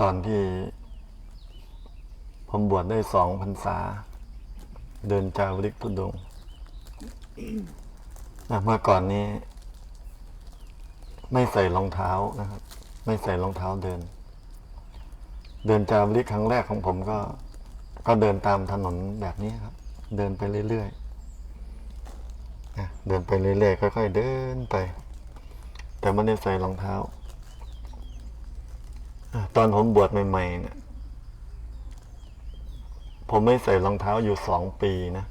ตอนที่ ผมบวชได้สองพรรษา เดินจาริกทุดงค์อะเมื่อก่อนนี้ ไม่ใส่รองเท้านะครับ ไม่ใส่รองเท้าเดิน เดินจาริกครั้งแรกของผมก็ ก็เดินตามถนนแบบนี้ครับ เดินไปเรื่อยๆเดินไปเรื่อยๆค่อยๆเดินไป แต่ไม่ได้ใส่รองเท้า ตอนผมบวชใหม่ๆเนี่ยผมไม่ใส่รองเท้าอยู่สองปีนะ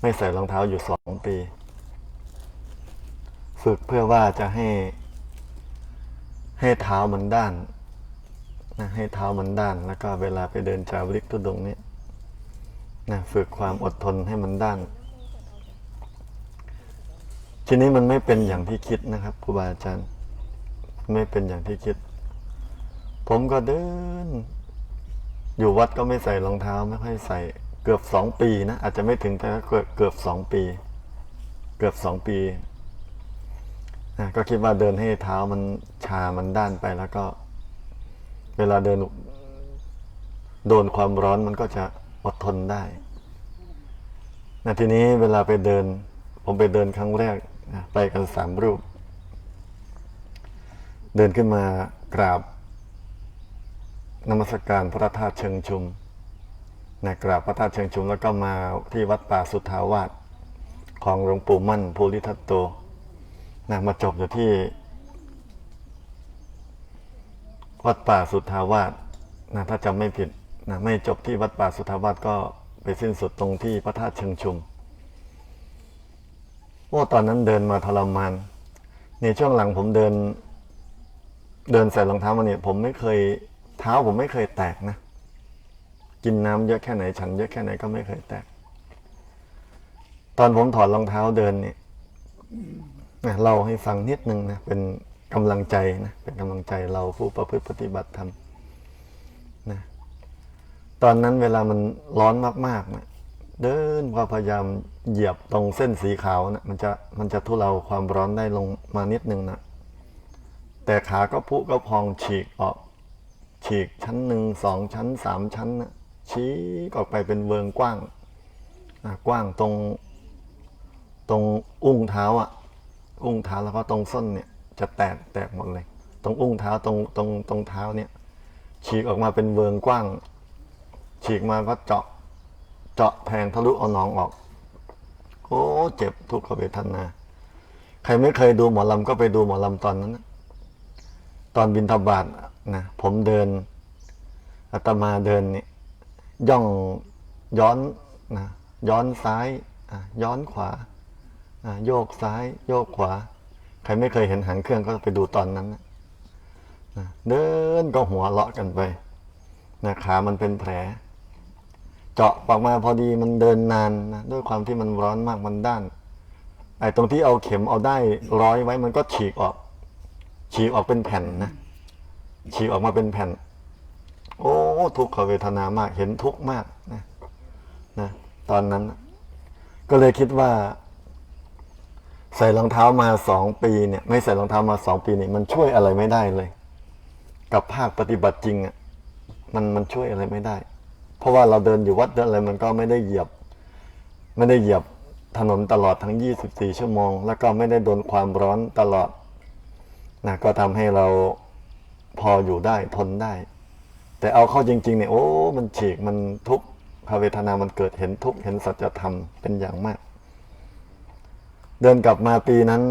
ไม่ใส่รองเท้าอยู่สองปีฝึกเพื่อว่าจะให้ ให้เท้ามันด้านนะให้เท้ามันด้าน แล้วก็เวลาไปเดินจาริกทุดงเนี่ยนะฝึกความอดทนให้มันด้าน ทีนี้มันไม่เป็นอย่างที่คิดนะครับครูบาอาจารย์ ไม่เป็นอย่างที่คิด ผมก็เดิน อยู่วัดก็ไม่ใส่รองเท้าไม่ค่อยใส่ เกือบสองปีนะอาจจะไม่ถึงแต่เกือบเกือบสองปี เกือบสองปีอะก็คิดว่าเดินให้เท้ามันชามันด้านไปแล้วก็ เวลาเดินโดนความร้อนมันก็จะอดทนได้นะทีนี้เวลาไปเดิน ผมไปเดินครั้งแรกไปกันสามรูป เดินขึ้นมากราบ นมัสการพระธาตุเชิงชุมนะกราบพระธาตุเชิงชุมแล้วก็มาที่วัดป่าสุทธาวาสของหลวงปู่มั่นภูริทัตโตนะมาจบอยู่ที่ วัดป่าสุทธาวาสนะถ้าจำไม่ผิดนะไม่จบที่วัดป่าสุทธาวาสก็ไปสิ้นสุดตรงที่พระธาตุเชิงชุมโอ้ตอนนั้นเดินมาทรมานในช่วงหลังผมเดิน เดินใส่รองเท้ามาเนี่ยผมไม่เคย เท้าผมไม่เคยแตกนะ กินน้ำเยอะแค่ไหนฉันเยอะแค่ไหนก็ไม่เคยแตก ตอนผมถอดรองเท้าเดินเนี่ยนะเล่าให้ฟังนิดนึงนะ เป็นกำลังใจนะ เป็นกำลังใจเราผู้ประพฤติปฏิบัติธรรมนะ ตอนนั้นเวลามันร้อนมากๆนะเดินก็พยายามเหยียบตรงเส้นสีขาวนะมันจะมันจะทุเลาความร้อนได้ลงมานิดนึงนะแต่ขาก็พุก็พองฉีกออก ฉีกชั้นหนึ่งสองชั้นสามชั้นนะชี้ออกไปเป็นเวิงกว้างอะกว้างตรง ตรงอุ้งเท้าอะ อุ้งเท้าแล้วก็ตรงส้นเนี่ย จะแตกแตกหมดเลย ตรงอุ้งเท้าตรงตรงตรงเท้าเนี่ย ฉีกออกมาเป็นเวิงกว้าง ฉีกมาก็เจาะ เจาะแทงทะลุเอาหนองออก โอ้เจ็บทุกขเวทนาใครไม่เคยดูหมอลำก็ไปดูหมอลำตอนนั้นนะตอนบินทบาท นะผมเดินอาตมาเดินเนี่ยย่องย้อนนะย้อนซ้ายย้อนขวาโยกซ้าย โยกขวา ใครไม่เคยเห็นหางเครื่องก็ไปดูตอนนั้นนะนะเดินก็หัวเลาะกันไปนะขามันเป็นแผล เจาะออกมาพอดีมันเดินนานนะด้วยความที่มันร้อนมากมันด้านไอ้ตรงที่เอาเข็มเอาได้ร้อยไว้มันก็ฉีกออก ฉีกออกเป็นแผ่นนะ ฉีกออกมาเป็นแผ่น โอ้ทุกขเวทนามาก เห็นทุกข์มากนะนะตอนนั้น ก็เลยคิดว่า ใส่รองเท้ามาสองปีเนี่ย ไม่ใส่รองเท้ามาสองปีนี่มันช่วยอะไรไม่ได้เลย กับภาคปฏิบัติจริงอะมันมันช่วยอะไรไม่ได้ เพราะว่าเราเดินอยู่วัดเดินอะไรมันก็ไม่ได้เหยียบ ไม่ได้เหยียบถนนตลอดทั้ง 24 ชั่วโมง แล้วก็ไม่ได้โดนความร้อนตลอดนะก็ทำให้เรา พออยู่ได้ทนได้ แต่เอาเข้าจริงๆเนี่ยโอ้ มันฉีกมันทุกขเวทนามันเกิดเห็นทุกข์เห็นสัจธรรมเป็นอย่างมาก เดินกลับมาปีนั้น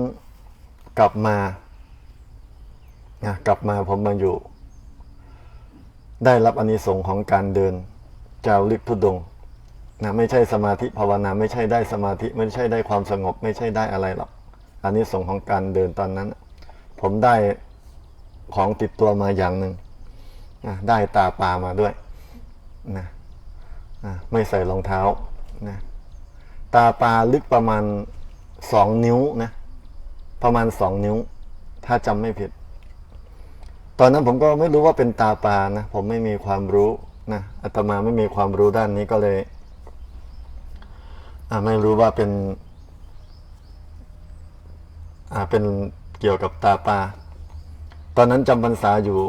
กลับมานะกลับมาผมมาอยู่ ได้รับอานิสงส์ของการเดินจาริกทุดงนะไม่ใช่สมาธิภาวนาไม่ใช่ได้สมาธิไม่ใช่ได้ความสงบ ไม่ใช่ได้อะไรหรอกอานิสงส์ของการเดินตอนนั้น ผมได้ ของติดตัวมาอย่างหนึ่งนะได้ตาปลามาด้วยนะนะไม่ใส่รองเท้านะตาปลาลึกประมาณสองนิ้วนะประมาณสองนิ้ว ถ้าจำไม่ผิด ตอนนั้นผมก็ไม่รู้ว่าเป็นตาปลานะผมไม่มีความรู้นะอาตมาไม่มีความรู้ด้านนี้ก็เลยไม่รู้ว่าเป็นเป็นเกี่ยวกับตาปลา ตอนนั้นจำพรรษาอยู่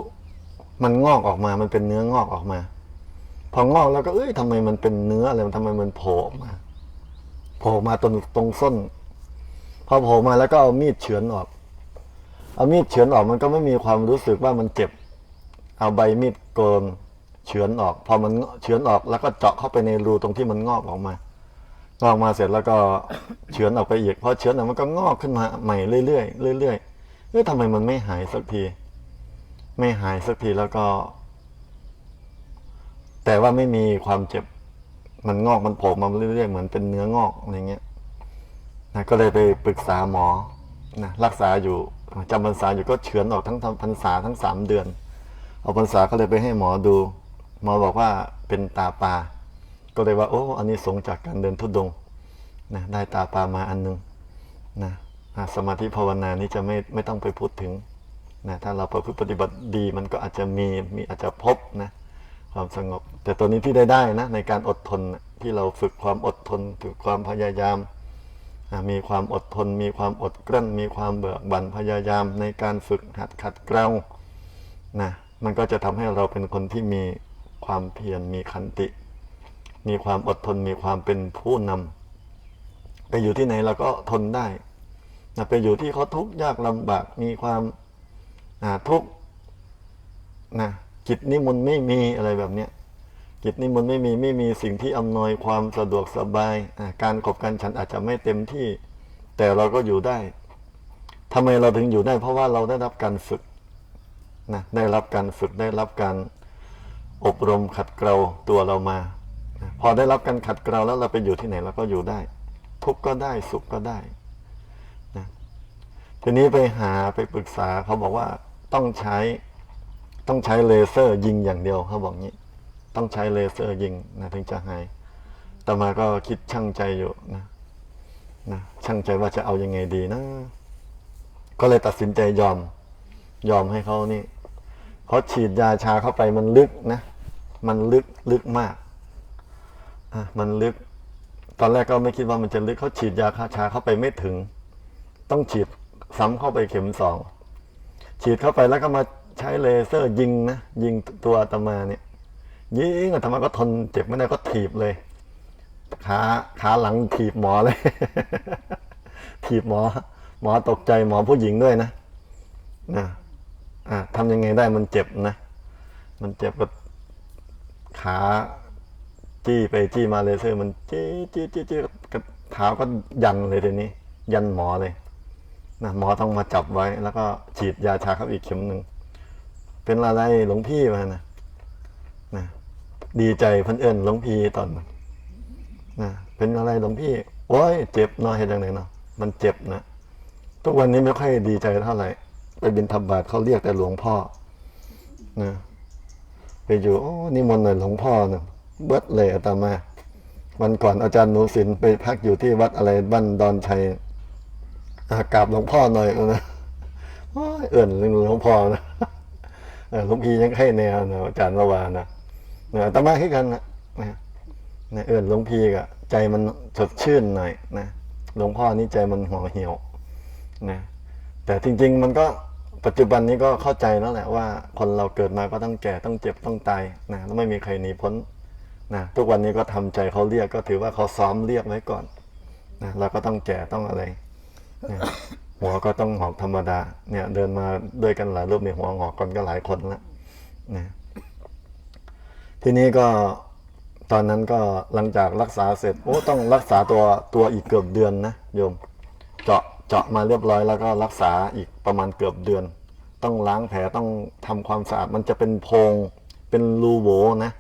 มันงอกออกมา มันเป็นเนื้องอกออกมา พองอกแล้วก็เอ้ยทำไมมันเป็นเนื้ออะไรทำไมมันโผล่ออกมาโผล่มาตรงตรงส้น พอโผล่มาแล้วก็เอามีดเฉือนออก เอามีดเฉือนออกมันก็ไม่มีความรู้สึกว่ามันเจ็บ เอาใบมีดโกนเฉือนออก พอมันเฉือนออกแล้วก็เจาะเข้าไปในรูตรงที่มันงอกออกมางอกมาเสร็จแล้วก็เฉือนออกไปอีกพอเฉือนออกมันก็งอกขึ้นมาใหม่เรื่อยๆเรื่อยๆ เอ๊ะทำไมมันไม่หายสักที ไม่หายสักทีแล้วก็ แต่ว่าไม่มีความเจ็บ มันงอกมันโผล่มาเรื่อยๆเหมือนเป็นเนื้องอกอะไรเงี้ยนะก็เลยไปปรึกษาหมอนะรักษาอยู่จำพรรษาอยู่ก็เฉือนออกทั้งพรรษาทั้งสามเดือน เอาพรรษาก็เลยไปให้หมอดู หมอบอกว่าเป็นตาปลาก็เลยว่าโอ้อันนี้สงส์จากการเดินทุดงนะได้ตาปลามาอันหนึงนะ สมาธิภาวนานี้จะไม่ไม่ต้องไปพูดถึงนะถ้าเราประพฤติปฏิบัติดีมันก็อาจจะมีมีอาจจะพบนะความสงบ แต่ตัวนี้ที่ได้ได้นะในการอดทนที่เราฝึกความอดทนฝึกความพยายามมีความอดทน มีความอดกลั้น มีความเบิกบันพยายามในการฝึกหัดขัดเกลานะมันก็จะทำให้เราเป็นคนที่มีความเพียรมีขันติ มีความอดทนมีความเป็นผู้นำไปอยู่ที่ไหนเราก็ทนได้ ไปอยู่ที่เขาทุกข์ยากลำบากมีความทุกข์นะกิจนิมนต์ไม่มีอะไรแบบเนี้ยกิจนิมนต์ไม่มีไม่มีสิ่งที่อำนวยความสะดวกสบายการขบการฉันอาจจะไม่เต็มที่ แต่เราก็อยู่ได้ทำไมเราถึงอยู่ได้ เพราะว่าเราได้รับการฝึกนะได้รับการฝึกได้รับการอบรมขัดเกลาตัวเรามา พอได้รับการขัดเกลาแล้วเราไปอยู่ที่ไหนเราก็อยู่ได้ ทุกข์ก็ได้สุขก็ได้ ทีนี้ไปหาไปปรึกษาเขาบอกว่าต้องใช้ต้องใช้เลเซอร์ยิงอย่างเดียวเขาบอกงี้ ต้องใช้เลเซอร์ยิงนะถึงจะหายแต่มาก็คิดช่างใจอยู่นะนะช่างใจว่าจะเอายังไงดีนะ ก็เลยตัดสินใจยอม ยอมให้เขานี่เขาฉีดยาชาเข้าไปมันลึกนะ มันลึกลึกมากอะมันลึก ตอนแรกก็ไม่คิดว่ามันจะลึกเขาฉีดยาฆ่าชาเข้าไปไม่ถึง ต้องฉีด ซ้ำเข้าไปเข็มสองฉีดเข้าไปแล้วก็มาใช้เลเซอร์ยิงนะยิงตัวอาตมาเนี่ย ยิงอาตมาก็ทนเจ็บไม่ได้ก็ถีบเลยขาขาหลังถีบหมอเลย ถีบหมอ หมอตกใจหมอผู้หญิงด้วยนะนะอะทำยังไงได้มันเจ็บนะ มันเจ็บก็ขาจี้ไปจี้มาเลเซอร์ มันจี้จี้จี้จี้กระเท้าก็ยันเลยทีนี้ ยันหมอเลย นะหมอต้องมาจับไว้ แล้วก็ฉีดยาชาเข้าอีกเข็มหนึ่ง เป็นอะไรหลวงพี่มานะนะดีใจพันเอิญหลวงพี่ตอนนั้นะเป็นอะไรหลวงพี่โอ้ยเจ็บเนาะเห็นยังไงเนาะมันเจ็บนะทุกวันนี้ไม่ค่อยดีใจเท่าไหร่ไปบินทบาทเขาเรียกแต่หลวงพ่อนะไปอยู่โอ้นิมนต์หน่อยหลวงพ่อเนะเบิดเลยอาตมา วันก่อนอาจารย์นูศิลป์ไปพักอยู่ที่วัดอะไรบ้านดอนชัย กราบหลวงพ่อหน่อยนะเอื่นหลวงพ่อนะหลวงพี่ยังให้แนวนะอาจารย์ละวานะเนี่ยตมาให้กันนะนะเอื่นหลวงพี่ก็ใจมันสดชื่นหน่อยนะหลวงพ่อนี่ใจมันห่อเหี่ยวนะแต่จริง ๆ มันก็ปัจจุบันนี้ก็เข้าใจแล้วแหละว่า คนเราเกิดมาก็ต้องแก่ต้องเจ็บต้องตายนะแล้วไม่มีใครหนีพ้นนะทุกวันนี้ก็ทำใจเขาเรียกก็ถือว่าเขาซ้อมเรียกไว้ก่อนนะเราก็ต้องแก่ต้องอะไร หัวก็ต้องหอกธรรมดา เนี่ย เดินมาด้วยกันหลายรูปในหัวหอกกันก็หลายคนแล้วนะทีนี้ก็ตอนนั้นก็หลังจากรักษาเสร็จโอ้ต้องรักษาตัวตัวอีกเกือบเดือนนะโยม เจาะเจาะมาเรียบร้อยแล้วก็รักษาอีกประมาณเกือบเดือน ต้องล้างแผลต้องทำความสะอาดมันจะเป็นโพรงเป็นรูโหวนะ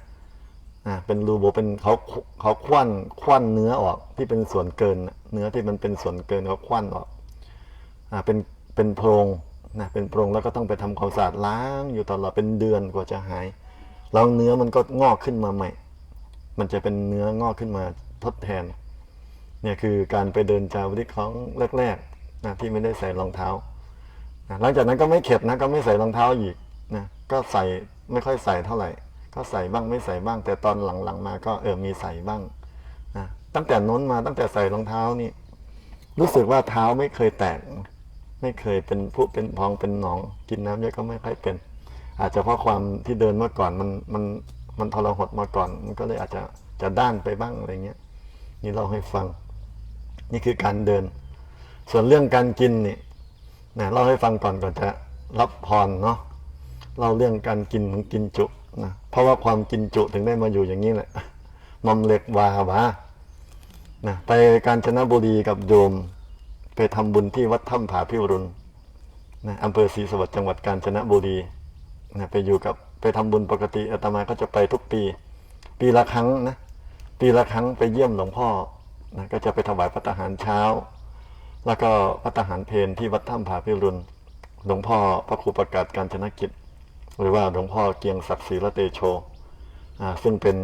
อ่าเป็นรูโหวเป็นเขาเขาควันควันเนื้อออกที่เป็นส่วนเกิน เนื้อที่มันเป็นส่วนเกินเขาควันออกอ่าเป็นเป็นโพรงนะเป็นโพรงแล้วก็ต้องไปทำความสะอาดล้างอยู่ตลอดเป็นเดือนกว่าจะหายแล้วเนื้อมันก็งอกขึ้นมาใหม่ มันจะเป็นเนื้องอกขึ้นมาทดแทน เนี่ยคือการไปเดินจาริกของแรกๆนะที่ไม่ได้ใส่รองเท้านะหลังจากนั้นก็ไม่เข็ดนะก็ไม่ใส่รองเท้าอีกนะก็ใส่ไม่ค่อยใส่เท่าไหร่ ก็ใส่บ้างไม่ใส่บ้าง แต่ตอนหลังๆมาก็เออมีใส่บ้างนะตั้งแต่น้นมาตั้งแต่ใส่รองเท้านี่ รู้สึกว่าเท้าไม่เคยแตกไม่เคยเป็นผู้เป็นพองเป็นหนอง กินน้ำเยอะก็ไม่ค่อยเป็น อาจจะเพราะความที่เดินเมื่อก่อนมันมันมันทรหดมาก่อน มันก็เลยอาจจะจะด้านไปบ้างอะไรเงี้ย นี่เราให้ฟัง นี่คือการเดิน ส่วนเรื่องการกินนี่นะเล่าให้ฟังก่อนก่อนจะรับพรเนาะเล่าเรื่องการกินของกินจุ นะเพราะว่าความกินจุถึงได้มาอยู่อย่างนี้แหละมอมเล็กวาวานะไปกาญจนบุรีกับโยม ไปทำบุญที่วัดถ้ำผาพิรุณนะอำเภอศรีสวัสดิ์จังหวัดกาญจนบุรีนะไปอยู่กับไปทำบุญปกติอาตมาก็จะไปทุกปี ปีละครั้งนะปีละครั้งไปเยี่ยมหลวงพ่อนะก็จะไปถวายพระทหารเช้า แล้วก็พระทหารเพนที่วัดถ้ำผาพิรุณหลวงพ่อพระครูประกาศการชนกิจ หรือว่าหลวงพ่อเกียงศักดิ์ศรีละเตโชซึ่งเป็น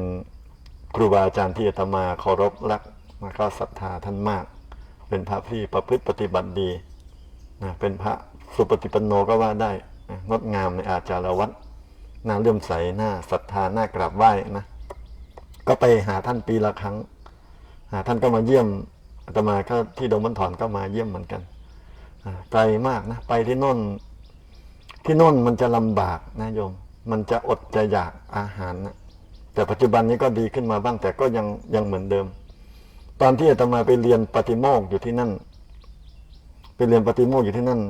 ครูบาอาจารย์ที่อาตมาเคารพรักแล้วก็ศรัทธาท่านมาก เป็นพระที่ประพฤติปฏิบัติดีนะเป็นพระสุปฏิปันโนก็ว่าได้นะงดงามในอาจารวัดน่าเลื่อมใสน่าศรัทธาน่ากราบไหว้นะ ก็ไปหาท่านปีละครั้งท่านก็มาเยี่ยมอาตมาก็ที่ดงบันถอนก็มาเยี่ยมเหมือนกันไกลมากนะ ไปที่น่น ที่โน่นมันจะลำบากนะโยม มันจะอดจะอยากอาหารนะแต่ปัจจุบันนี้ก็ดีขึ้นมาบ้างแต่ก็ยังยังเหมือนเดิม ตอนที่อาตมาไปเรียนปฏิโมกข์อยู่ที่นั่น ไปเรียนปฏิโมกข์อยู่ที่นั่น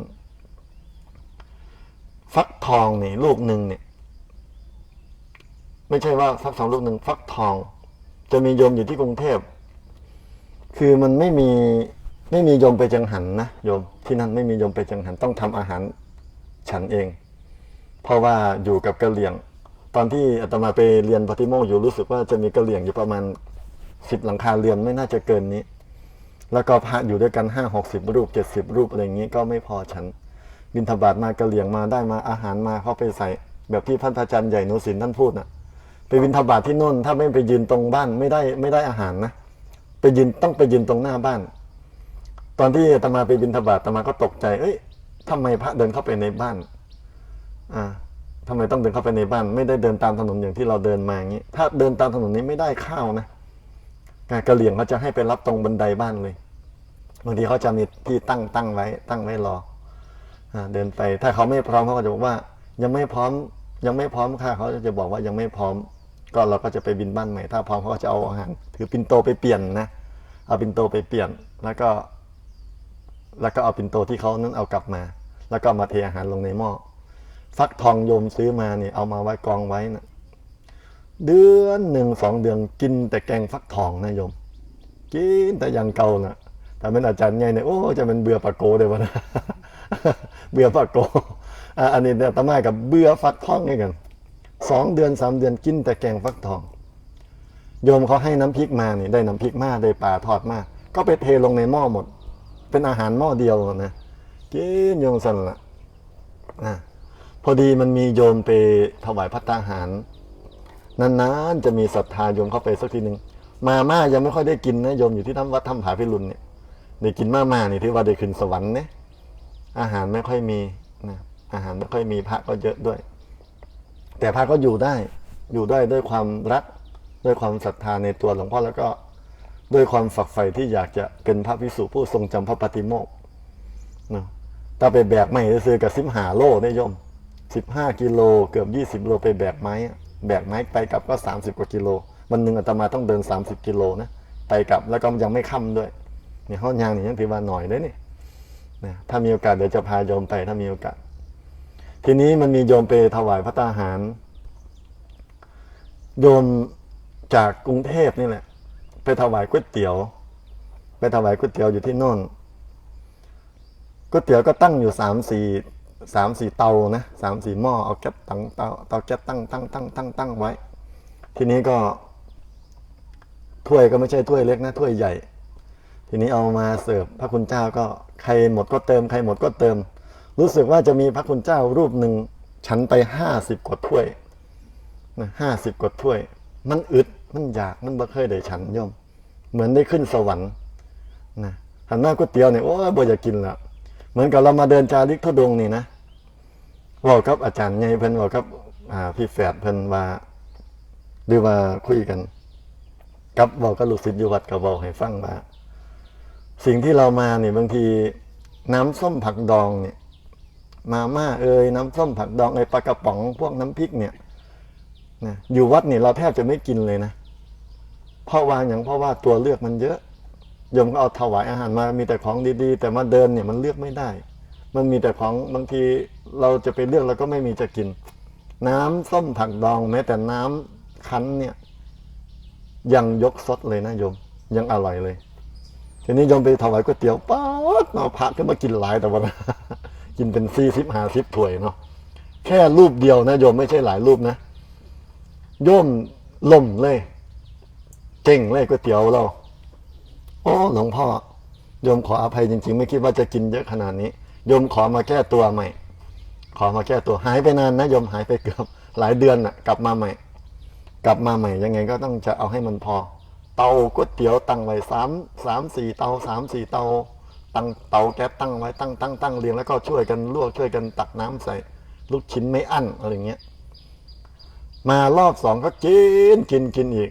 ฟักทองนี่ลูกหนึ่งเนี่ย ไม่ใช่ว่าฟักทองลูกหนึ่งฟักทอง จะมีโยมอยู่ที่กรุงเทพ คือมันไม่มีไม่มีโยมไปจังหันนะโยมที่นั่นไม่มีโยมไปจังหันต้องทำอาหาร ฉันเอง เพราะว่าอยู่กับกะเหลี่ยง ตอนที่อาตมาไปเรียนปฏิโมกข์อยู่รู้สึกว่าจะมีกะเหลี่ยงอยู่ประมาณสิบหลังคาเรือนไม่น่าจะเกินนี้ แล้วก็พระอยู่ด้วยกันห้าหกสิบรูปเจ็ดสิบรูปอะไรอย่างนี้ก็ไม่พอฉัน บินทบาทมากะเหลี่ยงมาได้มาอาหารมาเขาไปใส่แบบที่พันธอาจารย์ใหญ่หนุสินท่านพูดน่ะไปบินทบาทที่โน่นถ้าไม่ไปยืนตรงบ้านไม่ได้ไม่ได้อาหารนะไปยืนต้องไปยืนตรงหน้าบ้าน ตอนที่ตมาไปบินทบาทตมาก็ตกใจ เอ้ย ทำไมพระเดินเข้าไปในบ้าน อ่าทำไมต้องเดินเข้าไปในบ้าน ไม่ได้เดินตามถนนอย่างที่เราเดินมาอย่างนี้ ถ้าเดินตามถนนนี้ไม่ได้ข้าวนะกะเหลี่ยงเขาจะให้ไปรับตรงบันไดบ้านเลยบางทีเขาจะมีที่ตั้งตั้งไว้ ตั้งไว้รออ่าเดินไป ถ้าเขาไม่พร้อมเขาก็จะบอกว่า ยังไม่พร้อม ยังไม่พร้อมค่ะเขาจะบอกว่ายังไม่พร้อม ก็เราก็จะไปบินบ้านใหม่ ถ้าพร้อมเขาก็จะเอาอาหารถือปินโตไปเปลี่ยนนะเอาปินโตไปเปลี่ยน แล้วก็ แล้วก็เอาปินโตที่เขานั้นเอากลับมา แล้วก็มาเทอาหารลงในหม้อฟักทองโยมซื้อมาเนี่ยเอามาไว้กองไว้นะเดือนหนึ่งสองเดือนกินแต่แกงฟักทองนะโยม กินแต่อยังเก่านะแต่เป็นอาจารย์ไงเนี่ยโอ้จะเป็นเบื่อปากโกเลยวะนะเบื่อปากโกอันนี้เนี่ยตมากับเบื่อฟักทองนี่กันสองเดือนสามเดือนกินแต่แกงฟักทอง โยมเขาให้น้ำพริกมาเนี่ยได้น้ำพริกมาได้ปลาทอดมาก็ไปเทลงในหม้อหมด เป็นอาหารหม้อเดียวนะ กินโยมสันละนะพอดีมันมีโยมไปถวายพัตตาหาร นานๆจะมีศรัทธาโยมเข้าไปสักทีหนึ่งมาม่ายังไม่ค่อยได้กินนะโยมอยู่ที่ทำวัดทำผาพิรุณเนี่ยได้กินมาม่านี่ที่ว่าได้ขึ้นสวรรค์เนี่ยอาหารไม่ค่อยมีนะอาหารไม่ค่อยมีพระก็เยอะด้วย แต่พระก็อยู่ได้ อยู่ได้ด้วยความรักด้วยความศรัทธาในตัวหลวงพ่อแล้วก็ด้วยความฝักใฝ่ที่อยากจะเป็นพระพิสุผู้ทรงจำพระปฏิโมกข์เนาะ ถ้าไปแบกไม้ซื้อกับสิบหาโลได้โยมสิบห้ากิโลเกือบยี่สิบโลไปแบกไม้ แบกไม้ไปกลับก็สามสิบกว่ากิโล วันหนึ่งอาตมาต้องเดินสามสิบกิโลนะไปกลับแล้วก็ยังไม่ค่ำด้วยเนี่ยห้องยางนี่ยังถือว่าหน่อยเลยนี่นะถ้ามีโอกาสเดี๋ยวจะพาโยมไปถ้ามีโอกาส ทีนี้มันมีโยมไปถวายพระตาหาร โยมจากกรุงเทพนี่แหละ ไปถวายก๋วยเตี๋ยว ไปถวายก๋วยเตี๋ยวอยู่ที่โน่น ก๋วยเตี๋ยวก็ตั้งอยู่สามสี่สามสี่เตานะสามสี่หม้อเอาแก๊สตั้งเตาเตาแก๊สตั้งตั้งตั้งตั้งตั้งไว้ ทีนี้ก็ ถ้วยก็ไม่ใช่ถ้วยเล็กนะถ้วยใหญ่ ทีนี้เอามาเสิร์ฟพระคุณเจ้าก็ใครหมดก็เติมใครหมดก็เติม รู้สึกว่าจะมีพระคุณเจ้ารูปหนึ่งฉันไปห้าสิบกว่าถ้วยนะห้าสิบกว่าถ้วย มันอึดมันอยากมันบ่เคยได้ฉันโยมเหมือนได้ขึ้นสวรรค์นะหันหน้าก๋วยเตี๋ยวเนี่ยโอ้ยบ่อยากกินละ มือนกับเรามาเดินจาริกทุดงนี่นะบอกกับอาจารย์ไงเพิ่นบอกกับพี่แฝดเพิ่นว่าหรือว่าคุยกันกับบอกกับลูกศิษย์อยู่วัดก็บบอกให้ฟังว่าสิ่งที่เรามาเนี่ยบางทีน้ำส้มผักดองเนี่ย มาม่าเอ่ยน้ำส้มผักดองไอ้ปลากระป๋องพวกน้ำพริกเนี่ยนะอยู่วัดเนี่ยเราแทบจะไม่กินเลยนะเพราะว่าอย่างเพราะว่าตัวเลือกมันเยอะ โยมก็เอาถวายอาหารมา มีแต่ของดีๆ แต่มาเดินเนี่ยมันเลือกไม่ได้ มันมีแต่ของบางทีเราจะไปเลือกเราก็ไม่มีจะกิน น้ำส้มผักดองแม้แต่น้ำคั้นเนี่ย ยังยกซดเลยนะโยม ยังอร่อยเลย ทีนี้โยมไปถวายก๋วยเตี๋ยวป๊าดเอาพระขึ้นมากินหลายแต่วันกินเป็นสี่สิบห้าสิบถ้วยเนาะแค่รูปเดียวนะโยมไม่ใช่หลายรูปนะโยมล่มเลยเจ๋งเลยก๋วยเตี๋ยวเรา โอ้หลวงพ่อโยมขออภัยจริง ๆ ไม่คิดว่าจะกินเยอะขนาดนี้โยมขอมาแก้ตัวใหม่ ขอมาแก้ตัวหายไปนานนะโยมหายไปเกือบหลายเดือนน่ะ กลับมาใหม่ กลับมาใหม่ยังไงก็ต้องจะเอาให้มันพอ เตาก๋วยเตี๋ยวตั้งไว้สามสามสี่เตาสามสี่เตาตั้งเตาแก๊สตั้งไว้ตั้งตั้งตั้งเรียงแล้วก็ช่วยกันลวกช่วยกันตักน้ำใส่ ลูกชิ้นไม่อั้นอะไรเงี้ยมารอบสองก็กินกินกินอีก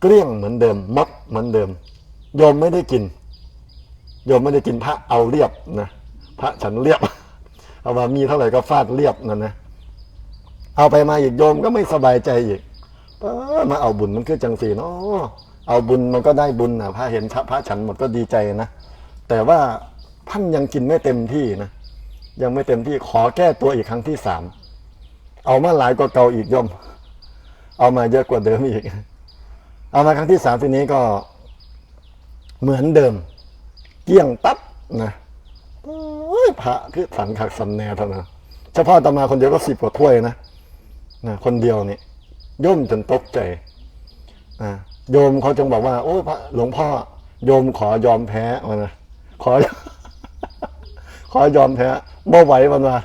เกลี้ยงเหมือนเดิมมดเหมือนเดิม โยมไม่ได้กิน โยมไม่ได้กินพระเอาเรียบนะพระฉันเรียบ เอามามีเท่าไหร่ก็ฟาดเรียบนั่นนะเอาไปมาอีกโยมก็ไม่สบายใจอีกมาเอาบุญมันคือจังสีเนาะเอาบุญมันก็ได้บุญนะพระเห็นพระฉันหมดก็ดีใจนะแต่ว่าท่านยังกินไม่เต็มที่นะยังไม่เต็มที่ขอแก้ตัวอีกครั้งที่สามเอามาหลายกว่าเก่าอีกโยมเอามาเยอะกว่าเดิมอีก เอามาครั้งที่สามทีนี้ก็ เหมือนเดิม เกลี้ยงตับนะโอ้ยพระคือสันขักสันแนเท่านั้นเฉพาะตมาคนเดียวก็สิบกว่าถ้วยนะนะคนเดียวนี่ย่มจนตกใจนะโยมเขาจึงบอกว่า โอ้พระหลวงพ่อ โยมขอยอมแพ้มานะขอ ขอยอมแพ้บ่ไหวมันมา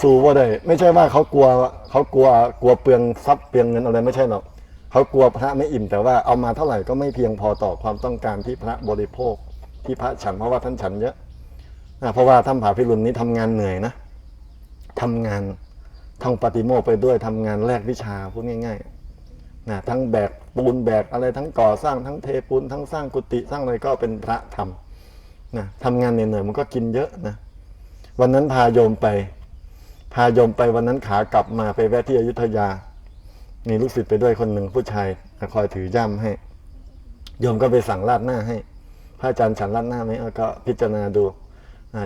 สู้ว่าได้ ไม่ใช่ว่าเขากลัวเขากลัวกลัวเปลืองทรัพย์เปลืองเงินอะไรไม่ใช่หรอก เขากลัวพระไม่อิ่มแต่ว่าเอามาเท่าไหร่ก็ไม่เพียงพอต่อความต้องการที่พระบริโภค ที่พระฉันเพราะว่าท่านฉันเยอะนะเพราะว่าท่านผาพิรุณนี้ทำงานเหนื่อยนะทำงานท่องปฏิโมกไปด้วยทำงานแลกวิชาพูดง่ายๆนะทั้งแบกปูนแบกอะไรทั้งก่อสร้างทั้งเทปูนทั้งสร้างกุฏิสร้างอะไรก็เป็นพระทำนะทำงานเหนื่อยๆมันก็กินเยอะนะวันนั้นพาโยมไป พาโยมไปวันนั้นขากลับมาไปแวะที่อยุธยา มีลูกศิษย์ไปด้วยคนหนึ่งผู้ชายคอยถือย่ำให้ โยมก็ไปสั่งราดหน้าให้ พระอาจารย์ฉันราดหน้าไหมก็พิจารณาดู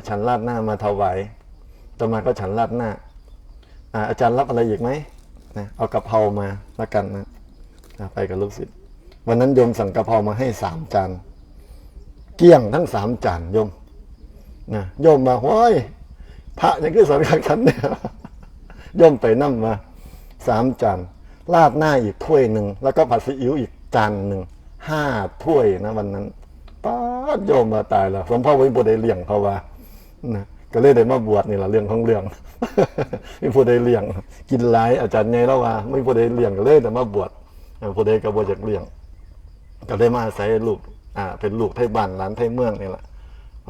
ฉันราดหน้ามาถวายต่อมาก็ฉันราดหน้าอาจารย์รับอะไรอีกไหมนะเอากะเพรามาละกันนะไปกับลูกศิษย์วันนั้นโยมสั่งกะเพรามาให้สามจานเกี้ยงทั้งสามจานโยมนะโยมมาห้อยพระยังคือสอนขักฉันเนี่ยโยมไปนั่มมาสามจาน ราดหน้าอีกถ้วยหนึ่ง แล้วก็ผัดซีอิ๊วอีกจานหนึ่งห้าถ้วยนะวันนั้นป้าโยมมาตายแล้วสมพ่อไว้บได้เลี้ยงเขาว่านะก็เลยได้มาบวชนี่แหละเรื่องของเรื่องไม่พูดได้เลี้ยง กินหลายอาจารย์ไงแล้วว่า ไม่พูดได้เลี้ยงก็เลยแต่มาบวชพูดได้ก็บวชจากเลี้ยง ก็ได้มาอาศัยลูกอ่าเป็นลูกไทยบ้านหลานไทยเมืองนี่แหละ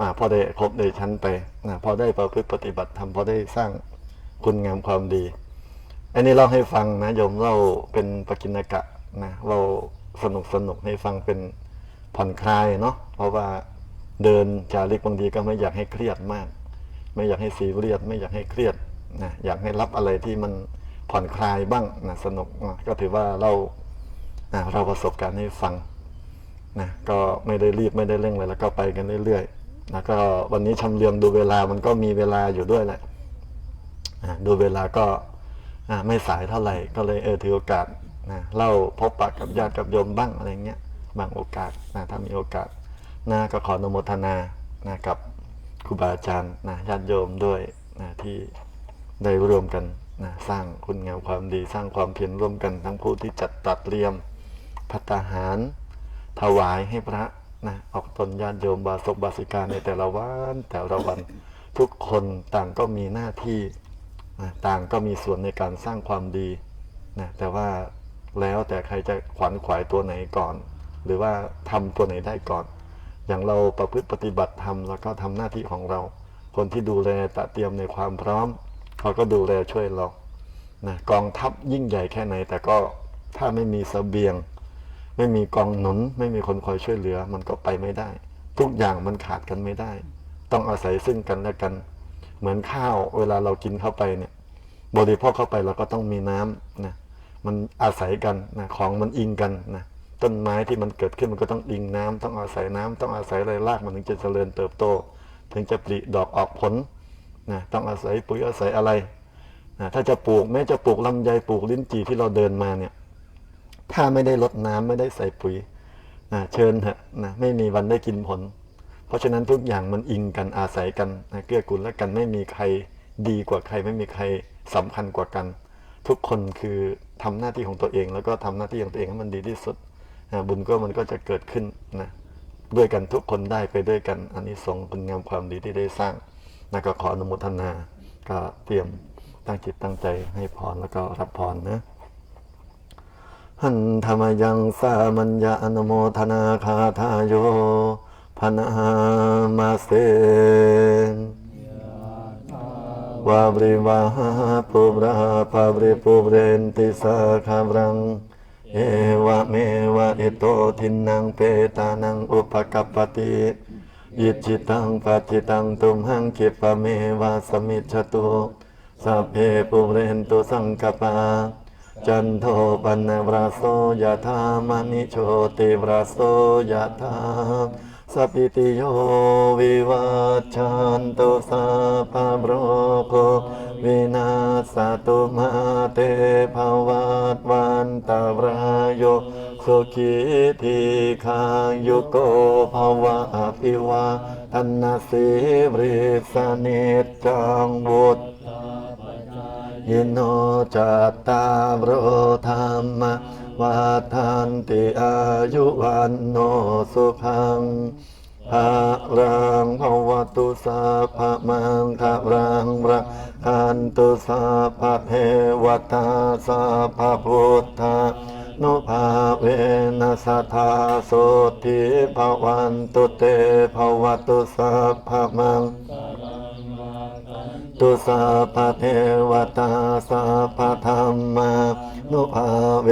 อ่าพอได้ครบได้ชั้นไปนะพอได้ประพฤติปฏิบัติธรรมพอได้สร้างคุณงามความดี อันนี้เราให้ฟังนะโยมเราเป็นปกิณกะนะเราสนุกสนุกให้ฟังเป็นผ่อนคลายเนาะเพราะว่าเดินจาริกบางทีก็ไม่อยากให้เครียดมาก ไม่อยากให้ซีเรียสไม่อยากให้เครียดนะอยากให้รับอะไรที่มันผ่อนคลายบ้างนะสนุกนะก็ถือว่าเราอ่าเราประสบการณ์ให้ฟังนะก็ไม่ได้รีบไม่ได้เร่งเลยแล้วก็ไปกันเรื่อยๆแล้วก็วันนี้ชำเลืองดูเวลามันก็มีเวลาอยู่ด้วยแหละอ่าดูเวลาก็ ไม่สายเท่าไหร่ก็เลยเออถือโอกาสนะเล่าพบปะกับญาติกับโยมบ้างอะไรเงี้ยบางโอกาสนะถ้ามีโอกาสนะก็ขออนุโมทนานะกับครูบาอาจารย์นะญาติโยมด้วยนะที่ได้รวมกันนะสร้างคุณงามความดีสร้างความเพียรร่วมกันทั้งผู้ที่จัดตัดเรียมพัตาหาร ถวายให้พระนะออกตนญาติโยมบาศกบาสิกาในแต่ละวันแต่ละวัน ทุกคนต่างก็มีหน้าที่ ต่างก็มีส่วนในการสร้างความดีนะแต่ว่าแล้วแต่ใครจะขวัญขวายตัวไหนก่อน หรือว่าทำตัวไหนได้ก่อน อย่างเราประพฤติปฏิบัติธรรมแล้วก็ทำหน้าที่ของเรา คนที่ดูแลตะเตรียมในความพร้อมเขาก็ดูแลช่วยเรานะกองทัพยิ่งใหญ่แค่ไหน แต่ก็ถ้าไม่มีเสบียง ไม่มีกองหนุน ไม่มีคนคอยช่วยเหลือ มันก็ไปไม่ได้ ทุกอย่างมันขาดกันไม่ได้ ต้องอาศัยซึ่งกันและกัน เหมือนข้าวเวลาเรากินเข้าไปเนี่ย บริโภคเข้าไปเราก็ต้องมีน้ำนะมันอาศัยกันนะของมันอิงกันนะต้นไม้ที่มันเกิดขึ้นมันก็ต้องอิงน้ำต้องอาศัยน้ำต้องอาศัยอะไรรากมันถึงจะเจริญเติบโต ถึงจะปลิดอกออกผลนะต้องอาศัยปุ๋ยอาศัยอะไรนะถ้าจะปลูกแม้จะปลูกลำไยปลูกลิ้นจี่ที่เราเดินมาเนี่ยถ้าไม่ได้ลดน้ำไม่ได้ใส่ปุ๋ยนะเชิญเถอะนะไม่มีวันได้กินผลเราะฉะนั้นทุกอย่างมันอิงกันอาศัยกันนะเกื้อกูลและกันไม่มีใครดีกว่าใครไม่มีใครสำคัญกว่ากัน ทุกคนคือทำหน้าที่ของตัวเอง แล้วก็ทำหน้าที่ของตัวเองให้มันดีที่สุดนะบุญก็มันก็จะเกิดขึ้นนะด้วยกันทุกคนได้ไปด้วยกัน อันนี้ส่งคุณงามความดีที่ได้สร้างนะก็ขออนุโมทนาก็เตรียมตั้งจิตตั้งใจให้พรแล้วก็รับพรนะหันธรรมยังสามัญญาอนุโมทนาคาทายโย พนามาเสนวาบริวาหาปุบราปาบริปุบเรนติสาคาบรัง เอวะเมวะอิโตทินังเปตานังอุปกัปปติยิจิตังปัจิตังตุมหังคิปะเมวะสมิจฉตุสัพเพปุเรนตุสังกปาจันโทปันนวราโสยะธามณิโชติวราโสยะธา สัพพิติโยวิวัชชันตุสัพพะโรโควินาสตุมาเตภวัตวันตารายโยสุขีทีคายุโกภวะอภิวาทนาสิบริสนิจังวุฒยินโนจัตตารโอธรรม วาทันติอายุวันโนสุขังภารังภวตุสัพพะมังคะรังรักขันตุสัพพะเทวตาสัพพะพุทธานุภาเวนัสทธาโสติภวันตุเตภวตุสัพพะมัง ตุสัพเทวตาสัพธรรมานุภาเว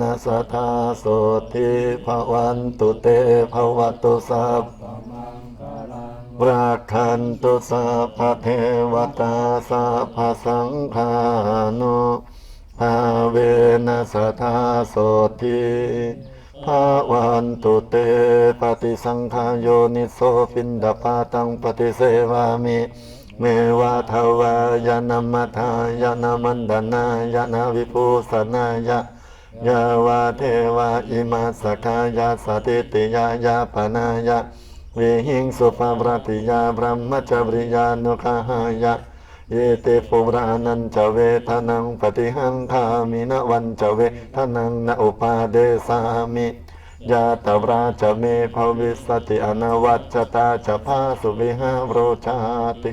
นัสธาโสทิภวันตุเตภวตุสัพราคันตุสัพเทวตาสัพสังฆานุภาเวนัสธาโสทิภาวันตุเตปฏิสังขายโยนิโสปินดาปาตังปฏิเสวามิ เมวะทวายนามัทายนามันดานายนาวิภูสนายะยาวาเทวาอิมาสกายาสติติยายาปนายะวิหิงสุภารติยาบรมจบริยานุคหายะเยเตปุรานันจเวทนังปฏิหังคามินวันจเวทนังนอุปาเดสามิ ยาตวราจะเมภวิสติอนวัจจตาจะพาสุวิหาโรชาติ